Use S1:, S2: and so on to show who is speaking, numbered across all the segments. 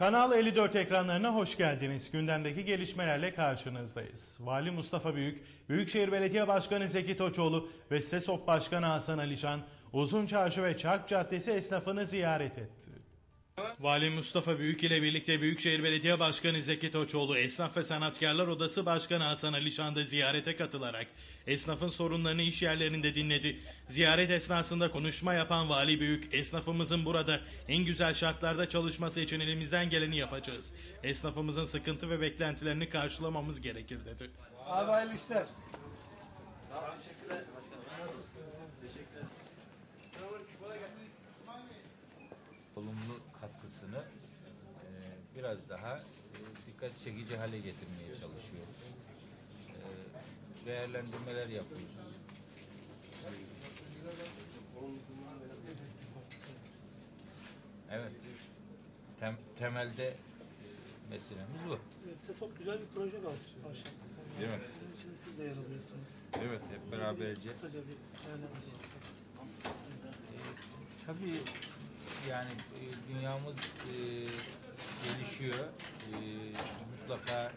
S1: Kanal 54 ekranlarına hoş geldiniz. Gündemdeki gelişmelerle karşınızdayız. Vali Mustafa Büyük, Büyükşehir Belediye Başkanı Zeki Toçoğlu ve SESOP Başkanı Hasan Alişan, Uzun Çarşı ve Çark Caddesi esnafını ziyaret etti. Vali Mustafa Büyük ile birlikte Büyükşehir Belediye Başkanı Zeki Toçoğlu, Esnaf ve Sanatkarlar Odası Başkanı Hasan Alişan da ziyarete katılarak esnafın sorunlarını iş yerlerinde dinledi. Ziyaret esnasında konuşma yapan Vali Büyük, esnafımızın burada en güzel şartlarda çalışması için elimizden geleni yapacağız. Esnafımızın sıkıntı ve beklentilerini karşılamamız gerekir dedi.
S2: Abi hayırlı işler.
S3: Biraz daha e, dikkat çekici hale getirmeye çalışıyoruz. E, değerlendirmeler yapıyoruz. Evet. Tem, temelde meselemiz bu.
S4: SESOP güzel bir proje baş- başlattı.
S3: Değil mi?
S4: Bunun için siz de yer alıyorsunuz.
S3: Evet, hep beraberce.
S4: Kısaca bir değerlendirme yapsak.
S3: E, tabii yani dünyamız e, gelişiyor. E, mutlaka e,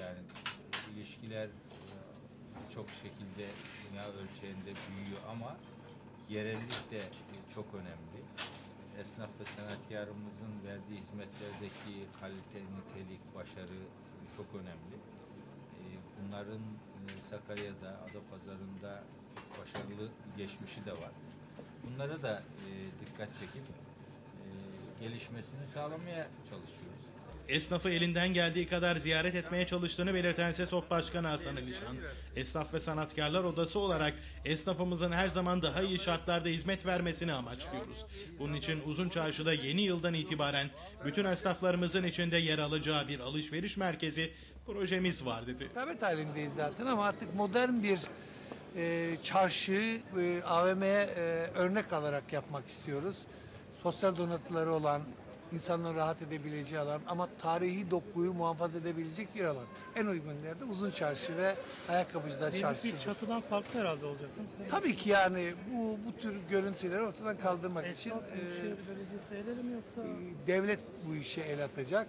S3: yani ilişkiler e, çok şekilde dünya ölçeğinde büyüyor ama yerellik de e, çok önemli. Esnaf ve sanatkarımızın verdiği hizmetlerdeki kalite, nitelik, başarı çok önemli. E, Bunların e, Sakarya'da, Adapazarı'nda başarılı geçmişi de var. Bunlara da dikkat çekip gelişmesini sağlamaya çalışıyoruz.
S1: Esnafı elinden geldiği kadar ziyaret etmeye çalıştığını belirten SESOP Başkanı Hasan Alişan, Esnaf ve Sanatkarlar Odası olarak esnafımızın her zaman daha iyi şartlarda hizmet vermesini amaçlıyoruz. Bunun için Uzun Çarşı'da yeni yıldan itibaren bütün esnaflarımızın içinde yer alacağı bir alışveriş merkezi projemiz var dedi.
S2: Rekabet halindeyiz zaten ama artık modern bir e, çarşı e, AVM'ye e, örnek alarak yapmak istiyoruz. Sosyal donatıları olan, insanların rahat edebileceği alan ama tarihi dokuyu muhafaza edebilecek bir alan. En uygun yerde uzun çarşı ve ayakkabıcılar çarşısı.
S4: bir çatıdan farklı herhalde olacak değil mi?
S2: Tabii ki yani bu bu tür görüntüleri ortadan kaldırmak için
S4: Esnaf
S2: e,
S4: Büyükşehir Belediyesi el ele mi yoksa?
S2: e, devlet bu işe el atacak.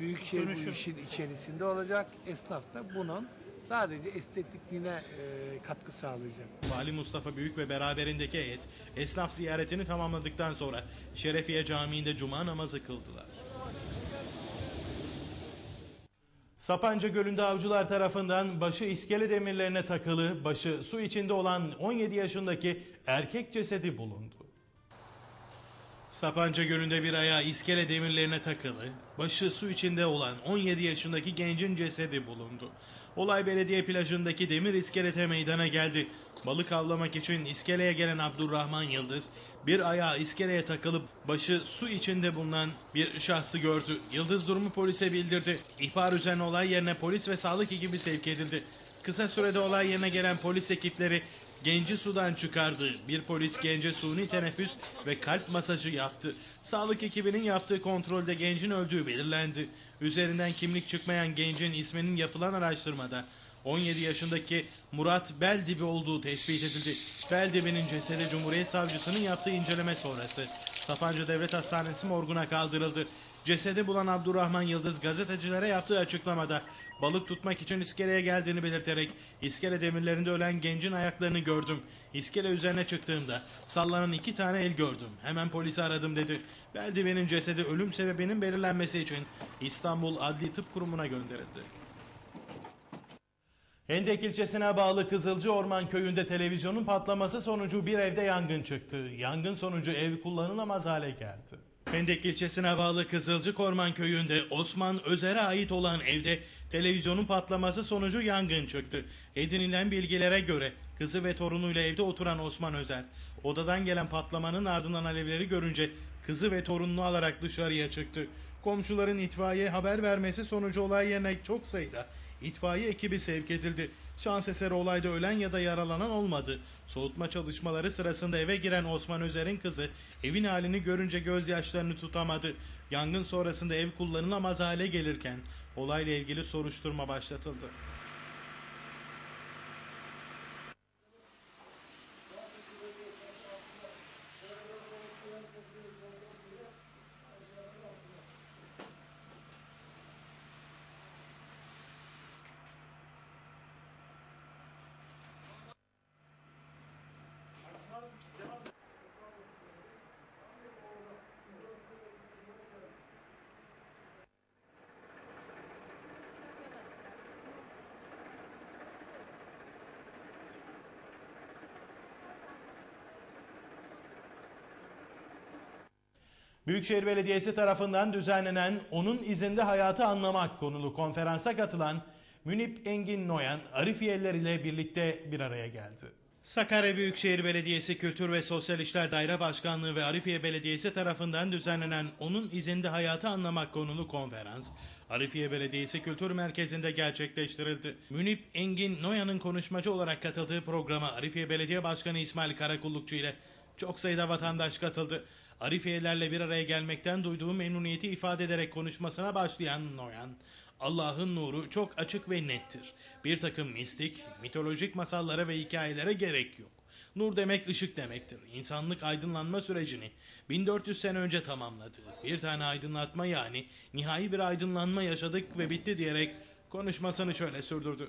S2: Büyükşehir bu
S4: Dönüşüm.
S2: işin içerisinde olacak. Esnaf da bunun sadece estetikliğine e, katkı sağlayacak.
S1: Vali Mustafa Büyük ve beraberindeki heyet esnaf ziyaretini tamamladıktan sonra Şerefiye Camii'nde cuma namazı kıldılar. Sapanca Gölü'nde avcılar tarafından başı iskele demirlerine takılı, başı su içinde olan 17 yaşındaki erkek cesedi bulundu. Sapanca Gölü'nde bir ayağı iskele demirlerine takılı, başı su içinde olan 17 yaşındaki gencin cesedi bulundu. Olay belediye plajındaki demir iskelete meydana geldi. Balık avlamak için iskeleye gelen Abdurrahman Yıldız, bir ayağı iskeleye takılıp başı su içinde bulunan bir şahsı gördü. Yıldız durumu polise bildirdi. İhbar üzerine olay yerine polis ve sağlık ekibi sevk edildi. Kısa sürede olay yerine gelen polis ekipleri genci sudan çıkardı. Bir polis gence suni teneffüs ve kalp masajı yaptı. Sağlık ekibinin yaptığı kontrolde gencin öldüğü belirlendi. Üzerinden kimlik çıkmayan gencin isminin yapılan araştırmada 17 yaşındaki Murat Beldibi olduğu tespit edildi. Beldibi'nin cesedi Cumhuriyet Savcısının yaptığı inceleme sonrası Sapanca Devlet Hastanesi morguna kaldırıldı. Cesedi bulan Abdurrahman Yıldız gazetecilere yaptığı açıklamada balık tutmak için iskeleye geldiğini belirterek iskele demirlerinde ölen gencin ayaklarını gördüm. İskele üzerine çıktığımda sallanan iki tane el gördüm. Hemen polisi aradım dedi. Beldivi'nin cesedi ölüm sebebinin belirlenmesi için İstanbul Adli Tıp Kurumu'na gönderildi. Hendek ilçesine bağlı Kızılcı Orman Köyü'nde televizyonun patlaması sonucu bir evde yangın çıktı. Yangın sonucu ev kullanılamaz hale geldi. Hendek ilçesine bağlı Kızılcık Orman Köyü'nde Osman Özer'e ait olan evde televizyonun patlaması sonucu yangın çıktı. Edinilen bilgilere göre kızı ve torunuyla evde oturan Osman Özer, odadan gelen patlamanın ardından alevleri görünce kızı ve torununu alarak dışarıya çıktı. Komşuların itfaiye haber vermesi sonucu olay yerine çok sayıda itfaiye ekibi sevk edildi. Şans eseri olayda ölen ya da yaralanan olmadı. Soğutma çalışmaları sırasında eve giren Osman Özer'in kızı evin halini görünce gözyaşlarını tutamadı. Yangın sonrasında ev kullanılamaz hale gelirken olayla ilgili soruşturma başlatıldı. Büyükşehir Belediyesi tarafından düzenlenen Onun izinde hayatı anlamak konulu konferansa katılan Münip Engin Noyan, Arifiyeler ile birlikte bir araya geldi. Sakarya Büyükşehir Belediyesi Kültür ve Sosyal İşler Daire Başkanlığı ve Arifiye Belediyesi tarafından düzenlenen Onun izinde hayatı anlamak konulu konferans, Arifiye Belediyesi Kültür Merkezi'nde gerçekleştirildi. Münip Engin Noyan'ın konuşmacı olarak katıldığı programa Arifiye Belediye Başkanı İsmail Karakullukçu ile çok sayıda vatandaş katıldı. Arifiyelerle bir araya gelmekten duyduğu memnuniyeti ifade ederek konuşmasına başlayan Noyan, Allah'ın nuru çok açık ve nettir. Bir takım mistik, mitolojik masallara ve hikayelere gerek yok. Nur demek ışık demektir. İnsanlık aydınlanma sürecini 1400 sene önce tamamladı. Bir tane aydınlatma yani nihai bir aydınlanma yaşadık ve bitti diyerek konuşmasını şöyle sürdürdü.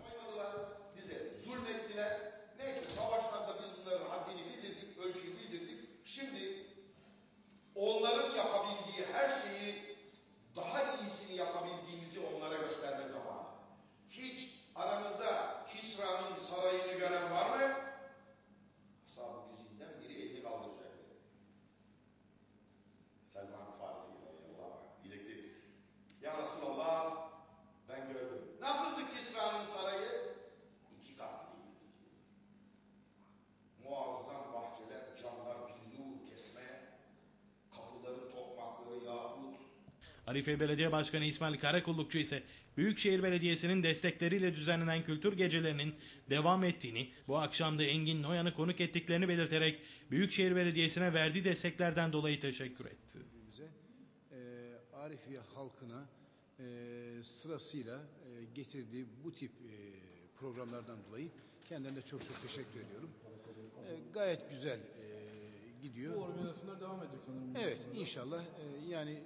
S1: Arife Belediye Başkanı İsmail Karakullukçu ise Büyükşehir Belediyesi'nin destekleriyle düzenlenen kültür gecelerinin devam ettiğini, bu akşam da Engin Noyan'ı konuk ettiklerini belirterek Büyükşehir Belediyesi'ne verdiği desteklerden dolayı teşekkür etti.
S5: e, Arifiye halkına e, sırasıyla e, getirdiği bu tip e, programlardan dolayı kendilerine çok çok teşekkür ediyorum. E, gayet güzel e, gidiyor.
S6: Bu organizasyonlar devam edecek sanırım.
S5: Evet inşallah e, yani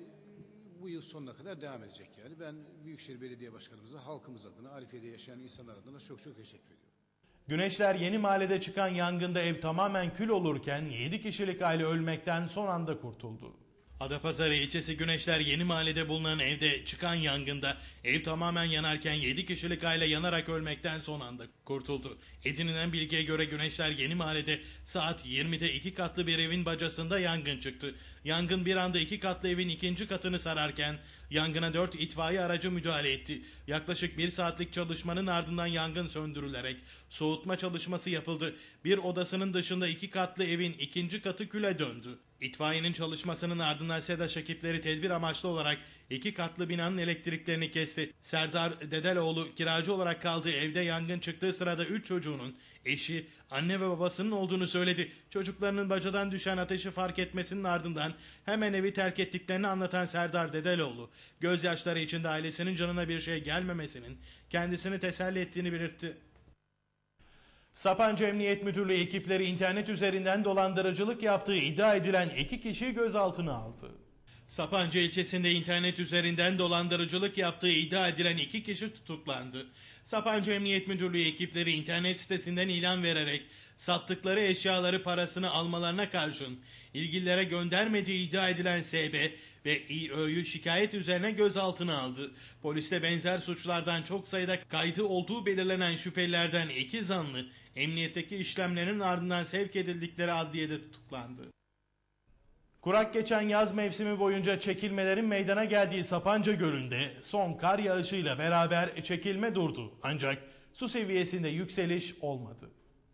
S5: bu yıl sonuna kadar devam edecek yani. Ben Büyükşehir Belediye Başkanımıza halkımız adına, Arifiye'de yaşayan insanlar adına çok çok teşekkür ediyorum.
S1: Güneşler Yeni Mahalle'de çıkan yangında ev tamamen kül olurken 7 kişilik aile ölmekten son anda kurtuldu. Adapazarı ilçesi Güneşler Yeni Mahalle'de bulunan evde çıkan yangında ev tamamen yanarken 7 kişilik aile yanarak ölmekten son anda kurtuldu. Edinilen bilgiye göre Güneşler Yeni Mahalle'de saat 20'de iki katlı bir evin bacasında yangın çıktı. Yangın bir anda iki katlı evin ikinci katını sararken yangına 4 itfaiye aracı müdahale etti. Yaklaşık bir saatlik çalışmanın ardından yangın söndürülerek soğutma çalışması yapıldı. Bir odasının dışında iki katlı evin ikinci katı küle döndü. İtfaiyenin çalışmasının ardından SEDAŞ ekipleri tedbir amaçlı olarak iki katlı binanın elektriklerini kesti. Serdar Dedeloğlu kiracı olarak kaldığı evde yangın çıktığı sırada 3 çocuğunun eşi, anne ve babasının olduğunu söyledi. Çocuklarının bacadan düşen ateşi fark etmesinin ardından hemen evi terk ettiklerini anlatan Serdar Dedeloğlu, gözyaşları içinde ailesinin canına bir şey gelmemesinin kendisini teselli ettiğini belirtti. Sapanca Emniyet Müdürlüğü ekipleri internet üzerinden dolandırıcılık yaptığı iddia edilen iki kişiyi gözaltına aldı. Sapanca ilçesinde internet üzerinden dolandırıcılık yaptığı iddia edilen iki kişi tutuklandı. Sapanca Emniyet Müdürlüğü ekipleri internet sitesinden ilan vererek sattıkları eşyaları parasını almalarına karşın ilgililere göndermediği iddia edilen SB ve İÖ'yü şikayet üzerine gözaltına aldı. Poliste benzer suçlardan çok sayıda kaydı olduğu belirlenen şüphelilerden iki zanlı emniyetteki işlemlerin ardından sevk edildikleri adliyede tutuklandı. Kurak geçen yaz mevsimi boyunca çekilmelerin meydana geldiği Sapanca Gölü'nde son kar yağışıyla beraber çekilme durdu. Ancak su seviyesinde yükseliş olmadı.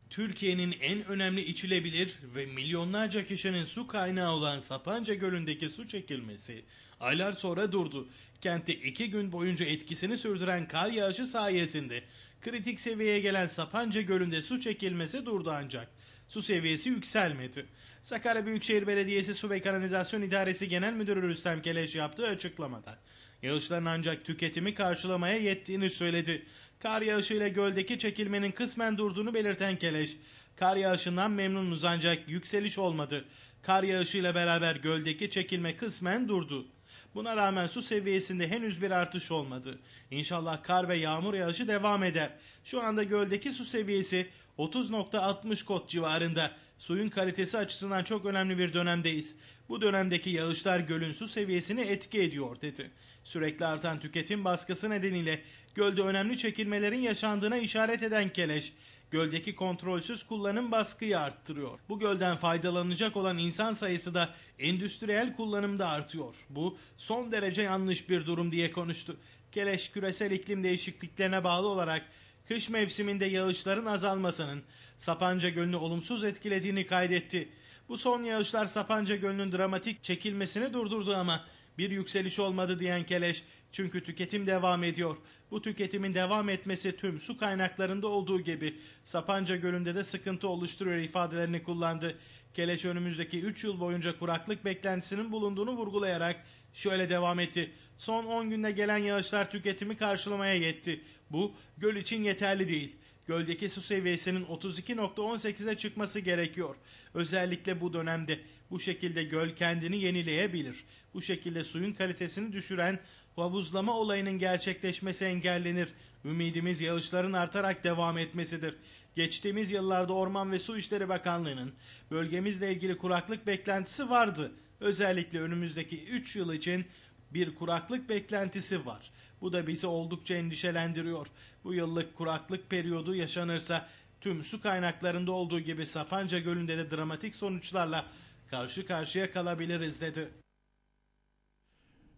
S1: Türkiye'nin en önemli içilebilir ve milyonlarca kişinin su kaynağı olan Sapanca Gölü'ndeki su çekilmesi aylar sonra durdu. Kentte iki gün boyunca etkisini sürdüren kar yağışı sayesinde kritik seviyeye gelen Sapanca Gölü'nde su çekilmesi durdu ancak su seviyesi yükselmedi. Sakarya Büyükşehir Belediyesi Su ve Kanalizasyon İdaresi Genel Müdürü Rüstem Keleş yaptığı açıklamada yağışların ancak tüketimi karşılamaya yettiğini söyledi. Kar yağışıyla göldeki çekilmenin kısmen durduğunu belirten Keleş, kar yağışından memnunuz ancak yükseliş olmadı. Kar yağışıyla beraber göldeki çekilme kısmen durdu. Buna rağmen su seviyesinde henüz bir artış olmadı. İnşallah kar ve yağmur yağışı devam eder. Şu anda göldeki su seviyesi 30.60 kot civarında. Suyun kalitesi açısından çok önemli bir dönemdeyiz. Bu dönemdeki yağışlar gölün su seviyesini etki ediyor dedi. Sürekli artan tüketim baskısı nedeniyle gölde önemli çekilmelerin yaşandığına işaret eden Keleş, göldeki kontrolsüz kullanım baskıyı arttırıyor. Bu gölden faydalanacak olan insan sayısı da endüstriyel kullanımda artıyor. Bu son derece yanlış bir durum diye konuştu. Keleş küresel iklim değişikliklerine bağlı olarak kış mevsiminde yağışların azalmasının Sapanca Gölü'nü olumsuz etkilediğini kaydetti. Bu son yağışlar Sapanca Gölü'nün dramatik çekilmesini durdurdu ama bir yükseliş olmadı diyen Keleş çünkü tüketim devam ediyor. Bu tüketimin devam etmesi tüm su kaynaklarında olduğu gibi Sapanca Gölü'nde de sıkıntı oluşturuyor ifadelerini kullandı. Keleş önümüzdeki 3 yıl boyunca kuraklık beklentisinin bulunduğunu vurgulayarak şöyle devam etti. Son 10 günde gelen yağışlar tüketimi karşılamaya yetti. Bu göl için yeterli değil. Göldeki su seviyesinin 32.18'e çıkması gerekiyor. Özellikle bu dönemde bu şekilde göl kendini yenileyebilir. Bu şekilde suyun kalitesini düşüren havuzlama olayının gerçekleşmesi engellenir. Ümidimiz yağışların artarak devam etmesidir. Geçtiğimiz yıllarda Orman ve Su İşleri Bakanlığı'nın bölgemizle ilgili kuraklık beklentisi vardı. Özellikle önümüzdeki 3 yıl için bir kuraklık beklentisi var. Bu da bizi oldukça endişelendiriyor. Bu yıllık kuraklık periyodu yaşanırsa tüm su kaynaklarında olduğu gibi Sapanca Gölü'nde de dramatik sonuçlarla karşı karşıya kalabiliriz dedi.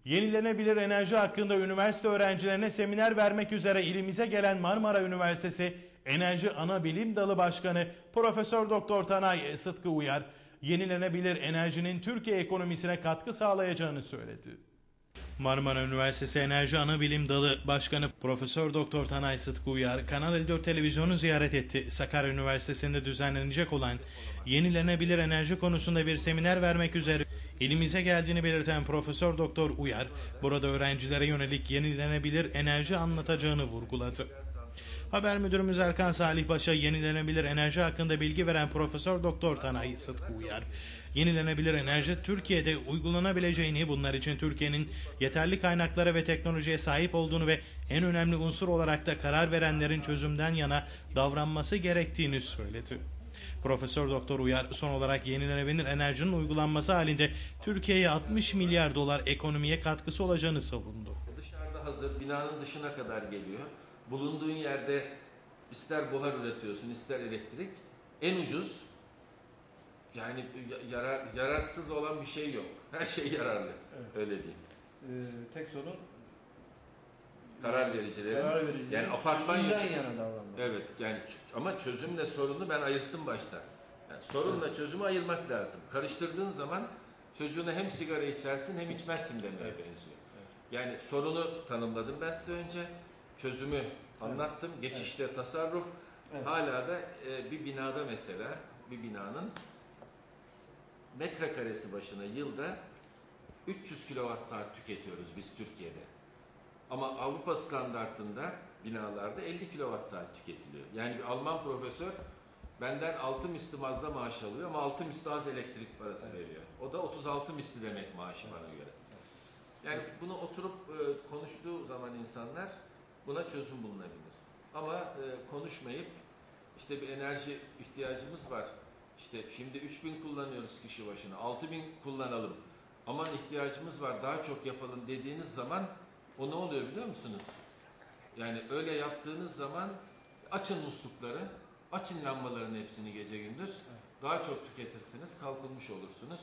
S1: Yenilenebilir enerji hakkında üniversite öğrencilerine seminer vermek üzere ilimize gelen Marmara Üniversitesi Enerji Ana Bilim Dalı Başkanı Profesör Doktor Tanay Sıtkı Uyar, yenilenebilir enerjinin Türkiye ekonomisine katkı sağlayacağını söyledi. Marmara Üniversitesi Enerji Anabilim Dalı Başkanı Profesör Doktor Tanay Sıtkı Uyar, Kanal 54 televizyonu ziyaret etti. Sakarya Üniversitesi'nde düzenlenecek olan yenilenebilir enerji konusunda bir seminer vermek üzere ilimize geldiğini belirten Profesör Doktor Uyar, burada öğrencilere yönelik yenilenebilir enerji anlatacağını vurguladı. Haber müdürümüz Erkan Salih Baş'a yenilenebilir enerji hakkında bilgi veren Profesör Doktor Tanay Sıtkı Uyar, yenilenebilir enerji Türkiye'de uygulanabileceğini, bunlar için Türkiye'nin yeterli kaynaklara ve teknolojiye sahip olduğunu ve en önemli unsur olarak da karar verenlerin çözümden yana davranması gerektiğini söyledi. Profesör Doktor Uyar son olarak yenilenebilir enerjinin uygulanması halinde Türkiye'ye 60 milyar dolar ekonomiye katkısı olacağını savundu.
S6: Dışarıda hazır, binanın dışına kadar geliyor. Bulunduğun yerde ister buhar üretiyorsun, ister elektrik. En ucuz, yani ya- yarar, yararsız olan bir şey yok. Her şey yararlı. Öyle diyeyim.
S7: Ee, tek sorun
S6: Karar vericilerin.
S7: karar verici.
S6: Yani apartman
S7: yana davranmak.
S6: Evet yani ama çözümle sorunu ben ayırttım başta. Yani sorunla çözümü ayırmak lazım. Karıştırdığın zaman çocuğuna hem sigara içersin hem içmezsin demeye benziyor. Yani sorunu tanımladım ben size önce. Çözümü anlattım. Geçişte tasarruf.
S7: Evet.
S6: Hala da e, bir binada mesela bir binanın metrekaresi başına yılda 300 kilowatt saat tüketiyoruz biz Türkiye'de. Ama Avrupa standartında binalarda 50 kilowatt saat tüketiliyor. Yani bir Alman profesör benden 6 misli mazda maaş alıyor ama 6 misli az elektrik parası veriyor. O da 36 misli demek maaşı bana göre. Yani bunu oturup e, konuştuğu zaman insanlar buna çözüm bulunabilir. Ama e, konuşmayıp işte bir enerji ihtiyacımız var. İşte şimdi 3000 kullanıyoruz kişi başına. 6000 kullanalım. Aman ihtiyacımız var daha çok yapalım dediğiniz zaman o ne oluyor biliyor musunuz? Yani öyle yaptığınız zaman açın muslukları, açın lambaların hepsini gece gündüz. Daha çok tüketirsiniz, kalkınmış olursunuz.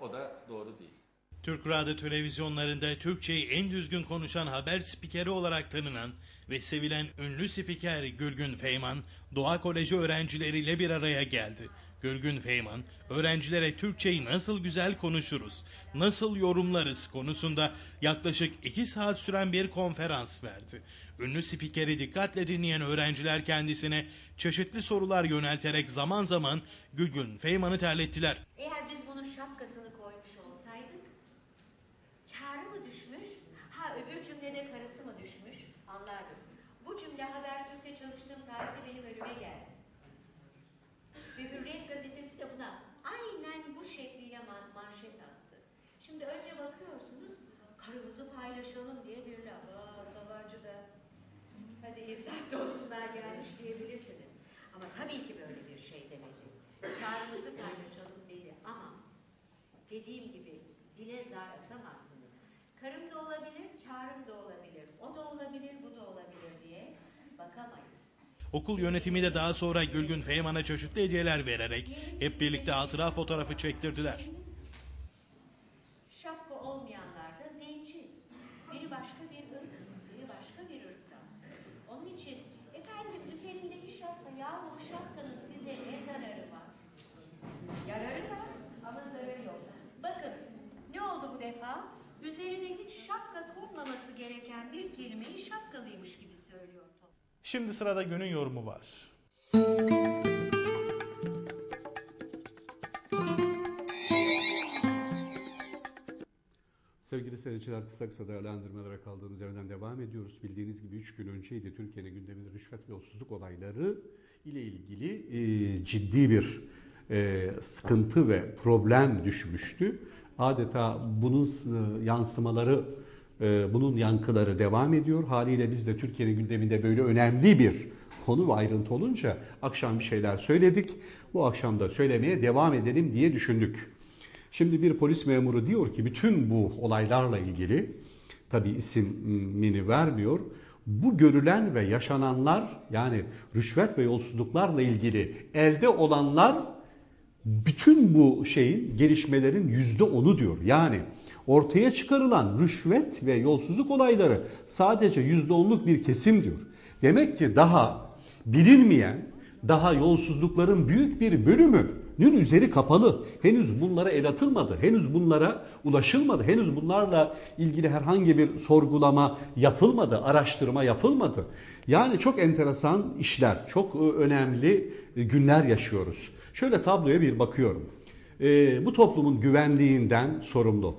S6: O da doğru değil.
S1: Türk radyo televizyonlarında Türkçeyi en düzgün konuşan haber spikeri olarak tanınan ve sevilen ünlü spiker Gülgün Feyman, Doğa Koleji öğrencileriyle bir araya geldi. Gülgün Feyman, öğrencilere Türkçeyi nasıl güzel konuşuruz, nasıl yorumlarız konusunda yaklaşık 2 saat süren bir konferans verdi. Ünlü spikeri dikkatle dinleyen öğrenciler kendisine çeşitli sorular yönelterek zaman zaman Gülgün Feyman'ı terlettiler.
S8: Eğer biz bunun şapkasını koymuş olsaydık, kârı mı düşmüş, ha öbür cümlede karısı mı düşmüş anlardık. Bu cümle Habertürk'te çalıştığım tarihte benim önüme geldi. Ve Önce bakıyorsunuz, karımızı paylaşalım diye bir laf. Aa, savcı da hadi saatte olsunlar gelmiş diyebilirsiniz. Ama tabii ki böyle bir şey demedi. Karımızı paylaşalım dedi ama dediğim gibi dile zar atamazsınız. Karım da olabilir, karım da olabilir, o da olabilir, bu da olabilir diye bakamayız.
S1: Okul yönetimi de daha sonra Gülgün Feyman'a çeşitli hediyeler vererek hep birlikte hatıra fotoğrafı çektirdiler.
S8: Şapka olmayanlar da zenci. Biri başka bir ırk, biri başka bir ırktan. Onun için efendim üzerindeki şapka yahu bu şapkanın size ne zararı var? Yararı var ama zararı yok. Bakın ne oldu bu defa? Üzerine hiç şapka konmaması gereken bir kelimeyi şapkalıymış gibi söylüyor Tom.
S1: Şimdi sırada günün yorumu var.
S7: Sevgili seyirciler kısa kısa değerlendirmelere kaldığımız yerden devam ediyoruz. Bildiğiniz gibi 3 gün önceydi Türkiye'nin gündeminde rüşvet ve yolsuzluk olayları ile ilgili e, ciddi bir e, sıkıntı ve problem düşmüştü. Adeta bunun s- yansımaları, e, bunun yankıları devam ediyor. Haliyle biz de Türkiye'nin gündeminde böyle önemli bir konu ve ayrıntı olunca akşam bir şeyler söyledik. Bu akşam da söylemeye devam edelim diye düşündük. Şimdi bir polis memuru diyor ki bütün bu olaylarla ilgili tabi isimini vermiyor. Bu görülen ve yaşananlar yani rüşvet ve yolsuzluklarla ilgili elde olanlar bütün bu şeyin gelişmelerin yüzde onu diyor. Yani ortaya çıkarılan rüşvet ve yolsuzluk olayları sadece yüzde onluk bir kesim diyor. Demek ki daha bilinmeyen, daha yolsuzlukların büyük bir bölümünün üzeri kapalı. Henüz bunlara el atılmadı, henüz bunlara ulaşılmadı, henüz bunlarla ilgili herhangi bir sorgulama yapılmadı, araştırma yapılmadı. Yani çok enteresan işler, çok e, önemli e, günler yaşıyoruz. Şöyle tabloya bir bakıyorum. Ee, bu toplumun güvenliğinden sorumlu.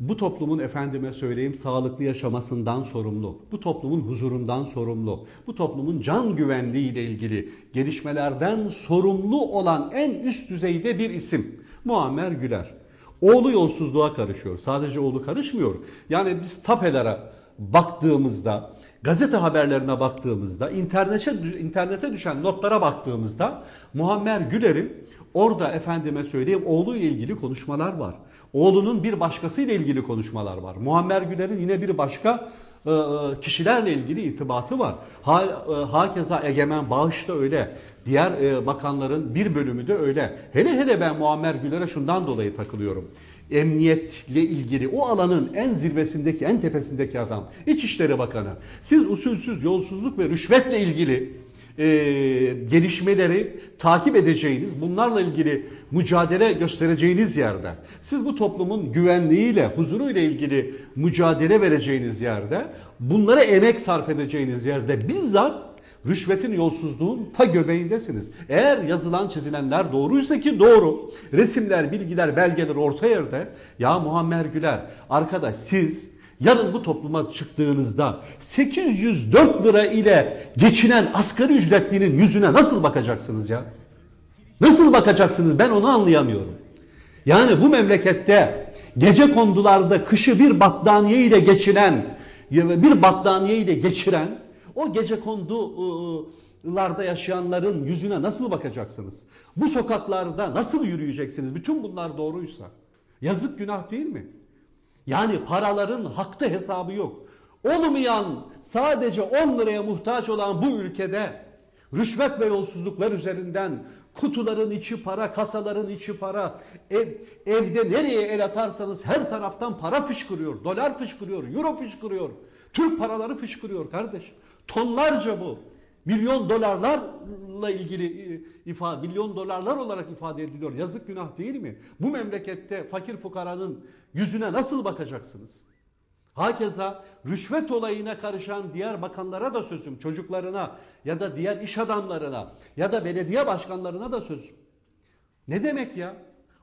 S7: Bu toplumun efendime söyleyeyim sağlıklı yaşamasından sorumlu. Bu toplumun huzurundan sorumlu. Bu toplumun can güvenliği ile ilgili gelişmelerden sorumlu olan en üst düzeyde bir isim. Muammer Güler. Oğlu yolsuzluğa karışıyor. Sadece oğlu karışmıyor. Yani biz tapelere baktığımızda, gazete haberlerine baktığımızda, internete, internete düşen notlara baktığımızda Muammer Güler'in orada efendime söyleyeyim oğluyla ilgili konuşmalar var. Oğlunun bir başkasıyla ilgili konuşmalar var. Muammer Güler'in yine bir başka e, kişilerle ilgili irtibatı var. Ha, e, hakeza Egemen Bağış da öyle. Diğer e, bakanların bir bölümü de öyle. Hele hele ben Muammer Güler'e şundan dolayı takılıyorum. Emniyetle ilgili o alanın en zirvesindeki, en tepesindeki adam. İçişleri Bakanı. Siz usulsüz yolsuzluk ve rüşvetle ilgili e, gelişmeleri takip edeceğiniz, bunlarla ilgili mücadele göstereceğiniz yerde, siz bu toplumun güvenliğiyle, huzuruyla ilgili mücadele vereceğiniz yerde, bunlara emek sarf edeceğiniz yerde bizzat rüşvetin, yolsuzluğun ta göbeğindesiniz. Eğer yazılan çizilenler doğruysa ki doğru, resimler, bilgiler, belgeler orta yerde, ya Muammer Güler, arkadaş siz Yarın bu topluma çıktığınızda 804 lira ile geçinen asgari ücretlinin yüzüne nasıl bakacaksınız ya? Nasıl bakacaksınız ben onu anlayamıyorum. Yani bu memlekette gece kondularda kışı bir battaniye ile geçinen, bir battaniye ile geçiren o gece kondularda yaşayanların yüzüne nasıl bakacaksınız? Bu sokaklarda nasıl yürüyeceksiniz? Bütün bunlar doğruysa. Yazık günah değil mi? Yani paraların hakta hesabı yok. Olmayan sadece 10 liraya muhtaç olan bu ülkede rüşvet ve yolsuzluklar üzerinden kutuların içi para, kasaların içi para, ev, evde nereye el atarsanız her taraftan para fışkırıyor, dolar fışkırıyor, euro fışkırıyor, Türk paraları fışkırıyor kardeşim. Tonlarca bu. Milyon dolarlarla ilgili ifade, milyon dolarlar olarak ifade ediliyor. Yazık günah değil mi? Bu memlekette fakir fukaranın yüzüne nasıl bakacaksınız? Hakeza rüşvet olayına karışan diğer bakanlara da sözüm, çocuklarına ya da diğer iş adamlarına ya da belediye başkanlarına da sözüm. Ne demek ya?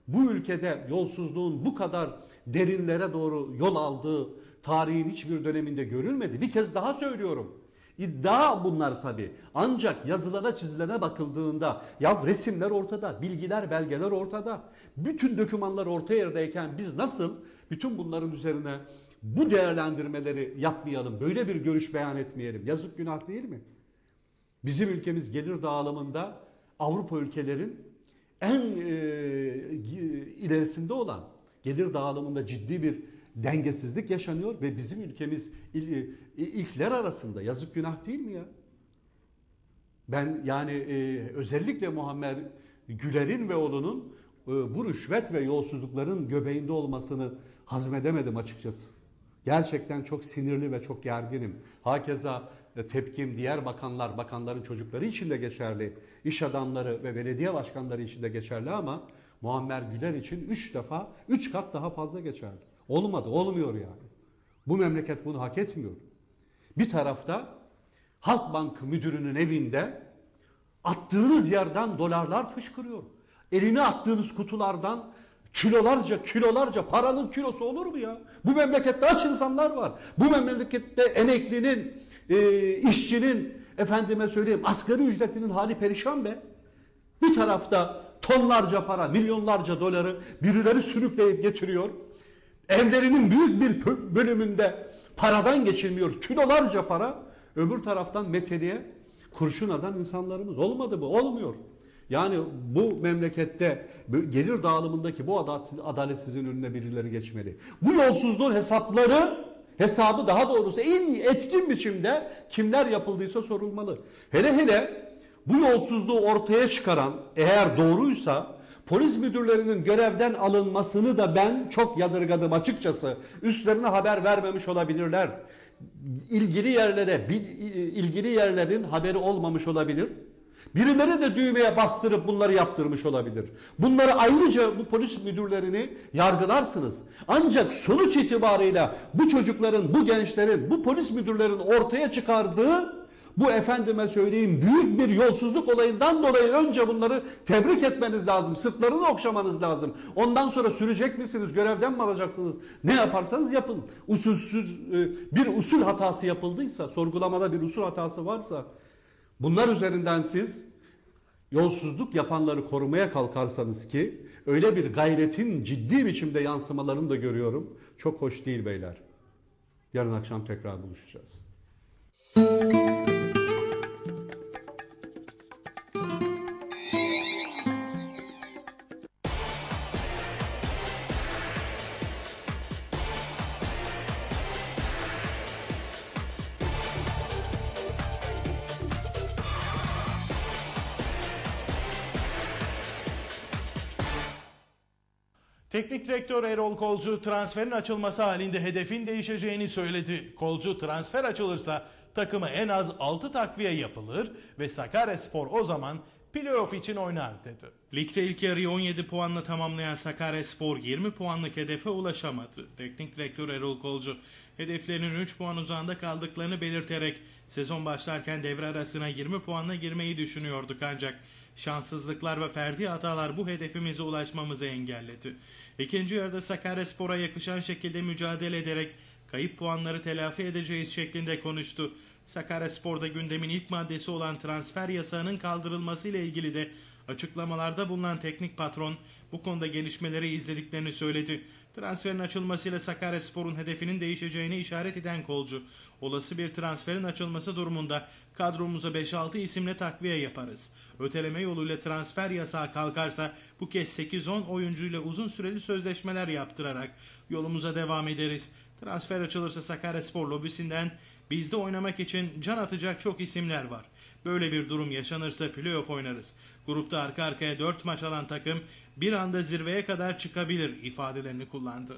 S7: Bu ülkede yolsuzluğun bu kadar derinlere doğru yol aldığı tarihin hiçbir döneminde görülmedi. Bir kez daha söylüyorum. İddia bunlar tabi. Ancak yazılara çizilene bakıldığında ya resimler ortada, bilgiler, belgeler ortada. Bütün dokümanlar orta yerdeyken biz nasıl bütün bunların üzerine bu değerlendirmeleri yapmayalım, böyle bir görüş beyan etmeyelim. Yazık günah değil mi? Bizim ülkemiz gelir dağılımında Avrupa ülkelerin en e, ilerisinde olan gelir dağılımında ciddi bir dengesizlik yaşanıyor ve bizim ülkemiz il, ilkler arasında yazık günah değil mi ya? Ben yani e, özellikle Muammer Güler'in ve oğlunun e, bu rüşvet ve yolsuzlukların göbeğinde olmasını hazmedemedim açıkçası. Gerçekten çok sinirli ve çok gerginim. Hakeza e, tepkim diğer bakanlar, bakanların çocukları için de geçerli. iş adamları ve belediye başkanları için de geçerli ama Muammer Güler için üç defa, üç kat daha fazla geçerli. Olmadı, olmuyor yani. Bu memleket bunu hak etmiyor. Bir tarafta Halkbank müdürünün evinde attığınız yerden dolarlar fışkırıyor. Eline attığınız kutulardan kilolarca kilolarca paranın kilosu olur mu ya? Bu memlekette aç insanlar var. Bu memlekette emeklinin, e, işçinin, efendime söyleyeyim asgari ücretinin hali perişan be. Bir tarafta tonlarca para, milyonlarca doları birileri sürükleyip getiriyor. Evlerinin büyük bir bölümünde paradan geçilmiyor. Kilolarca para. Öbür taraftan meteliğe kurşun atan insanlarımız. Olmadı bu, olmuyor. Yani bu memlekette gelir dağılımındaki bu adaletsiz, adaletsizliğin önüne birileri geçmeli. Bu yolsuzluğun hesapları, hesabı daha doğrusu en etkin biçimde kimler yapıldıysa sorulmalı. Hele hele bu yolsuzluğu ortaya çıkaran eğer doğruysa polis müdürlerinin görevden alınmasını da ben çok yadırgadım açıkçası. Üstlerine haber vermemiş olabilirler. İlgili yerlere, ilgili yerlerin haberi olmamış olabilir. Birileri de düğmeye bastırıp bunları yaptırmış olabilir. Bunları ayrıca bu polis müdürlerini yargılarsınız. Ancak sonuç itibarıyla bu çocukların, bu gençlerin, bu polis müdürlerin ortaya çıkardığı bu efendime söyleyeyim büyük bir yolsuzluk olayından dolayı önce bunları tebrik etmeniz lazım. Sırtlarını okşamanız lazım. Ondan sonra sürecek misiniz? Görevden mi alacaksınız? Ne yaparsanız yapın. Usulsüz e, bir usul hatası yapıldıysa, sorgulamada bir usul hatası varsa bunlar üzerinden siz yolsuzluk yapanları korumaya kalkarsanız ki öyle bir gayretin ciddi biçimde yansımalarını da görüyorum. Çok hoş değil beyler. Yarın akşam tekrar buluşacağız.
S1: Teknik direktör Erol Kolcu transferin açılması halinde hedefin değişeceğini söyledi. Kolcu transfer açılırsa takıma en az 6 takviye yapılır ve Sakaryaspor o zaman playoff için oynar dedi. Ligde ilk yarıyı 17 puanla tamamlayan Sakaryaspor 20 puanlık hedefe ulaşamadı. Teknik direktör Erol Kolcu hedeflerinin 3 puan uzağında kaldıklarını belirterek sezon başlarken devre arasına 20 puanla girmeyi düşünüyorduk ancak Şanssızlıklar ve ferdi hatalar bu hedefimize ulaşmamızı engelledi. İkinci yarıda Sakaryaspor'a yakışan şekilde mücadele ederek kayıp puanları telafi edeceğiz şeklinde konuştu. Sakaryaspor'da gündemin ilk maddesi olan transfer yasağının kaldırılması ile ilgili de açıklamalarda bulunan teknik patron bu konuda gelişmeleri izlediklerini söyledi. Transferin açılmasıyla Sakaryaspor'un hedefinin değişeceğini işaret eden kolcu, olası bir transferin açılması durumunda kadromuza 5-6 isimle takviye yaparız. Öteleme yoluyla transfer yasağı kalkarsa bu kez 8-10 oyuncuyla uzun süreli sözleşmeler yaptırarak yolumuza devam ederiz. Transfer açılırsa Sakaryaspor lobisinden bizde oynamak için can atacak çok isimler var. Böyle bir durum yaşanırsa playoff oynarız. Grupta arka arkaya 4 maç alan takım bir anda zirveye kadar çıkabilir ifadelerini kullandı.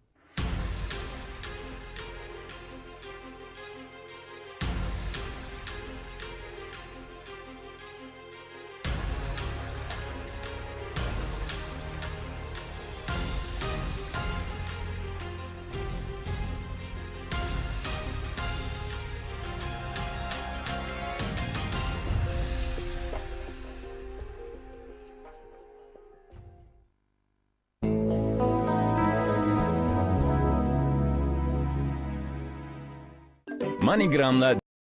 S9: MoneyGram'la